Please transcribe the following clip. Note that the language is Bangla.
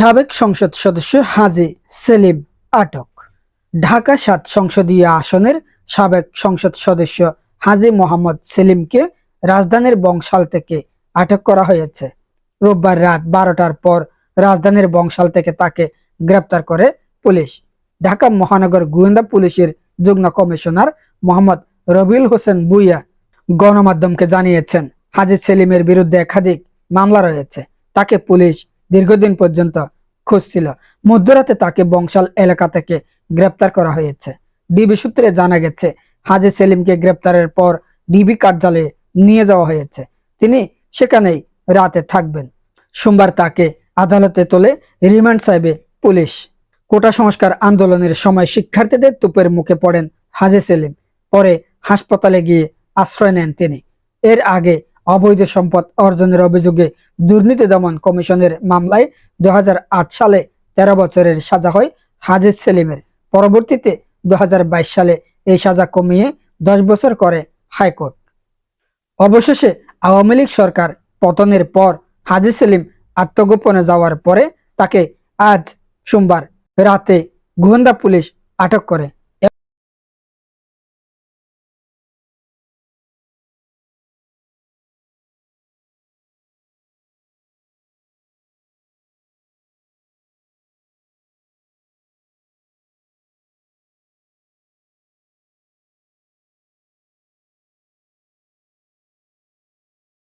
সাবেক সংসদ সদস্য হাজি সেলিম আটক। ঢাকা সাত সংসদীয় আসনের সাবেক সংসদ সদস্য হাজি মোহাম্মদ সেলিমকে রাজধানীর বংশাল থেকে আটক করা হয়েছে। রোববার রাত বারোটার পর রাজধানীর বংশাল থেকে তাকে গ্রেপ্তার করে পুলিশ। ঢাকা মহানগর গোয়েন্দা পুলিশের যুগ্ম কমিশনার মোহাম্মদ রবিউল হোসেন বুইয়া গণমাধ্যমকে জানিয়েছেন, হাজি সেলিমের বিরুদ্ধে একাধিক মামলা রয়েছে। তাকে পুলিশ দীর্ঘদিন পর্যন্ত খুঁজছিল মধ্যরাতে তাকে বংশাল এলাকা থেকে গ্রেপ্তার করা হয়েছে। ডিবি সূত্রে জানা গেছে, হাজি সেলিমকে গ্রেপ্তারের পর ডিবি কার্যালয়ে নিয়ে যাওয়া হয়েছে। তিনি সেখানেই রাতে থাকবেন। সোমবার তাকে আদালতে তোলে রিমান্ড সাহেবে পুলিশ। কোটা সংস্কার আন্দোলনের সময় শিক্ষার্থীদের তুপের মুখে পড়েন হাজি সেলিম। পরে হাসপাতালে গিয়ে আশ্রয় নেন তিনি। এর আগে অবৈধ সম্পদ অর্জনের অভিযোগে দুর্নীতি দমন কমিশনের মামলায় দুহাজার আট সালে তেরো বছরের সাজা হয় হাজিজ সেলিমের। পরবর্তীতে দুই হাজার বাইশ সালে এই সাজা কমিয়ে দশ বছর করে হাইকোর্ট। অবশেষে আওয়ামী লীগ সরকার পতনের পর হাজি সেলিম আত্মগোপনে যাওয়ার পরে তাকে আজ সোমবার রাতে গোয়েন্দা পুলিশ আটক করে।